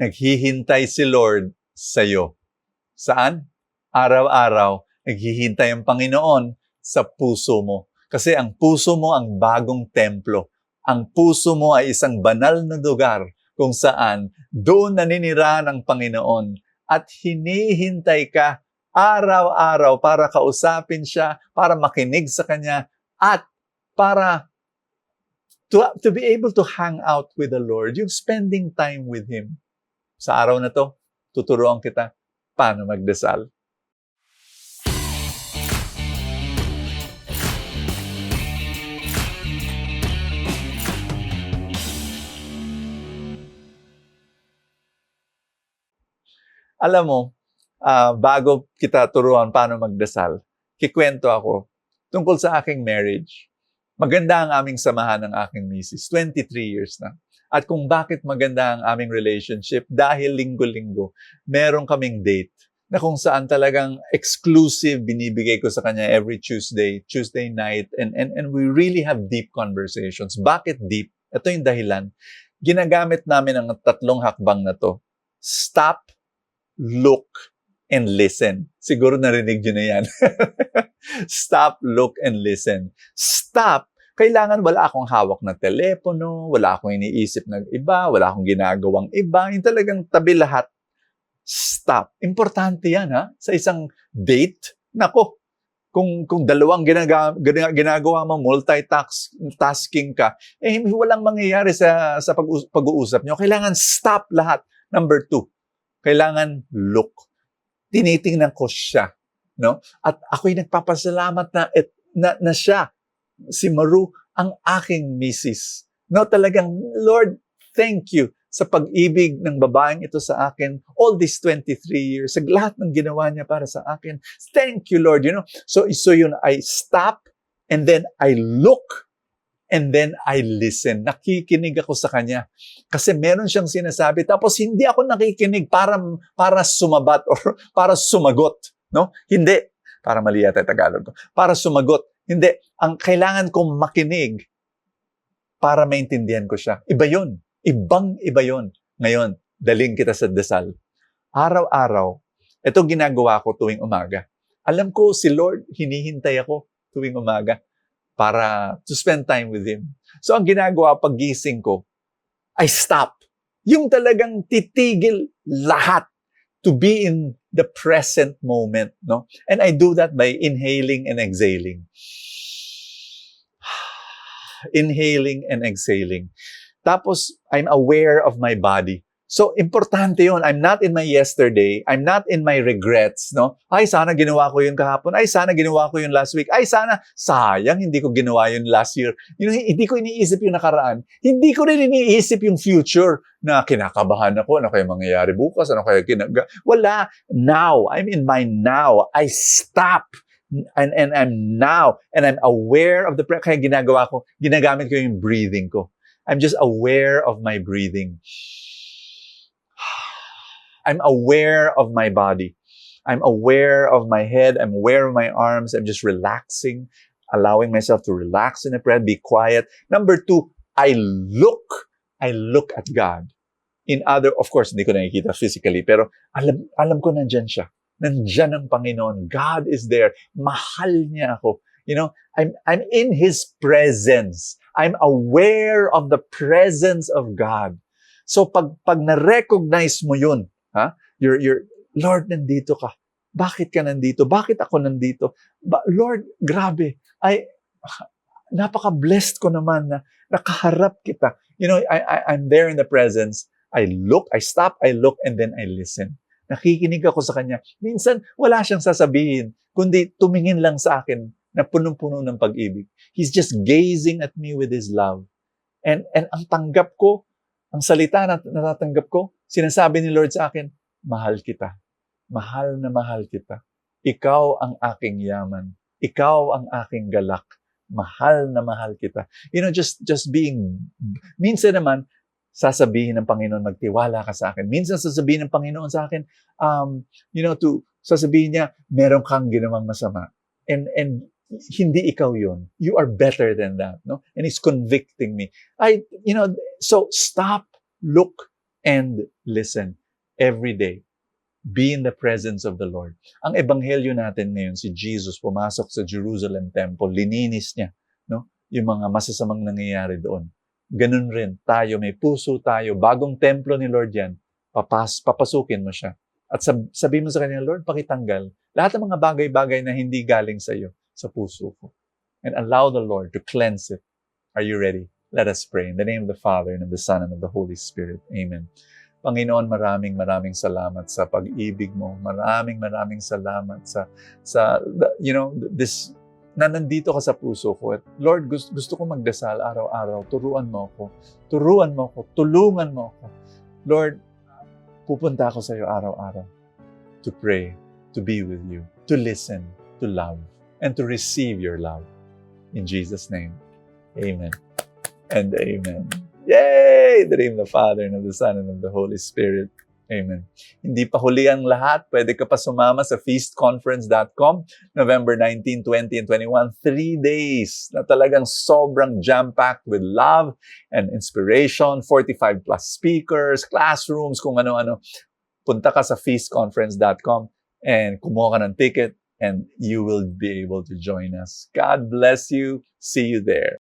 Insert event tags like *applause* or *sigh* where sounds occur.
naghihintay si Lord sa'yo. Saan? Araw-araw, naghihintay ang Panginoon sa puso mo. Kasi ang puso mo ang bagong templo. Ang puso mo ay isang banal na lugar kung saan doon naninira ng Panginoon at hinihintay ka araw-araw para kausapin siya, para makinig sa kanya, at para to, to be able to hang out with the Lord, yung spending time with Him. Sa araw na to, tuturuan kita paano magdasal. Alam mo, ah, bago kita turuan paano magdasal, kikwento ako tungkol sa aking marriage. Maganda ang aming samahan ng aking misis. 23 years na. At kung bakit maganda ang aming relationship, dahil linggo-linggo, meron kaming date na kung saan talagang exclusive binibigay ko sa kanya every Tuesday, Tuesday night, and, and, and we really have deep conversations. Bakit deep? Ito yung dahilan. Ginagamit namin ang tatlong hakbang na to. Stop, look, and listen. Siguro narinig nyo na yan. *laughs* Stop, look, and listen. Stop, kailangan wala akong hawak na telepono, wala akong iniisip ng iba, wala akong ginagawang iba. Yung talagang tabi lahat. Stop. Importante yan, ha? Sa isang date. Nako, kung, kung dalawang ginaga, gina- ginagawa mo, multitasking ka, eh, walang mangyayari sa, sa pag, pag-uusap nyo. Kailangan stop lahat. Number two, kailangan look. Tinitingnan ko siya. No? At ako'y nagpapasalamat na, et, na, na siya, si Maru, ang aking misis. No, talagang, Lord, thank you sa pag-ibig ng babaeng ito sa akin all these 23 years, sa lahat ng ginawa niya para sa akin. Thank you, Lord. You know, so, so yun, I stop and then I look and then I listen. Nakikinig ako sa kanya. Kasi meron siyang sinasabi, tapos hindi ako nakikinig para, para sumabat or *laughs* para sumagot. No? Hindi. Para mali yata Tagalog. Para sumagot. Hindi. Ang kailangan kong makinig para maintindihan ko siya. Iba yun. Ibang iba yun. Ngayon, daling kita sa dasal. Araw-araw, ito ginagawa ko tuwing umaga. Alam ko si Lord, hinihintay ako tuwing umaga para to spend time with Him. So ang ginagawa pag gising ko, I stop. Yung talagang titigil lahat to be in the present moment, no? And I do that by inhaling and exhaling. *sighs* inhaling and exhaling. Tapos, I'm aware of my body. So, importante yun. I'm not in my yesterday. I'm not in my regrets, no? Ay, sana ginawa ko yun kahapon. Ay, sana ginawa ko yun last week. Ay, sana, sayang, hindi ko ginawa yun last year. You know, hindi ko iniisip yung nakaraan. Hindi ko rin iniisip yung future na kinakabahan ako. Ano kaya mangyayari bukas? Ano kaya kinaga... Wala. Now. I'm in my now. I stop and, and I'm now, and I'm aware of the, kaya ginagawa ko, ginagamit ko yung breathing ko. I'm just aware of my breathing. I'm aware of my body. I'm aware of my head. I'm aware of my arms. I'm just relaxing, allowing myself to relax in the prayer, be quiet. Number two, I look. I look at God. In other, of course, hindi ko nakikita physically, pero alam, alam ko nandyan siya. Nandyan ang Panginoon. God is there. Mahal niya ako. You know, I'm, I'm in His presence. I'm aware of the presence of God. So pag, pag na-recognize mo yun, ha? You're, you're, Lord, nandito ka. Bakit ka nandito? Bakit ako nandito? Ba, Lord, grabe. Ay, napaka-blessed ko naman na nakaharap kita. You know, I, I, I'm there in the presence. I look, I stop, I look, and then I listen. Nakikinig ako sa kanya. Minsan, wala siyang sasabihin, kundi tumingin lang sa akin na punong-puno ng pag-ibig. He's just gazing at me with His love. And, and ang tanggap ko, ang salita na natatanggap ko, sinasabi ni Lord sa akin, mahal kita. Mahal na mahal kita. Ikaw ang aking yaman. Ikaw ang aking galak. Mahal na mahal kita. You know, just, just being, minsan naman, sasabihin ng Panginoon, magtiwala ka sa akin. Minsan sasabihin ng Panginoon sa akin, um, you know, to, sasabihin niya, meron kang ginawang masama. And, and hindi ikaw yon. You are better than that, no? And He's convicting me. I, you know, so stop, look, and listen every day. Be in the presence of the Lord. Ang ebanghelyo natin ngayon, si Jesus pumasok sa Jerusalem Temple, lininis niya no? yung mga masasamang nangyayari doon. Ganun rin, tayo, may puso tayo, bagong templo ni Lord yan, papas, papasukin mo siya. At sab- sabi mo sa kanya, Lord, pakitanggal lahat ng mga bagay-bagay na hindi galing sa iyo, sa puso ko. And allow the Lord to cleanse it. Are you ready? Let us pray. In the name of the Father, and of the Son, and of the Holy Spirit. Amen. Panginoon, maraming maraming salamat sa pag-ibig mo. Maraming maraming salamat sa sa you know this na nandito ka sa puso ko. At Lord, gusto, gusto ko magdasal araw-araw. Turuan mo ako. Turuan mo ako. Tulungan mo ako. Lord, pupunta ako sa iyo araw-araw to pray, to be with you, to listen, to love, and to receive your love. In Jesus' name, amen and amen. Yay! The name of the Father, and of the Son, and of the Holy Spirit. Amen. Hindi pa huli ang lahat. Pwede ka pa sumama sa feastconference.com, November 19, 20, and 21. Three days na talagang sobrang jam-packed with love and inspiration, 45 plus speakers, classrooms, kung ano-ano. Punta ka sa feastconference.com and kumuha ka ng ticket and you will be able to join us. God bless you. See you there.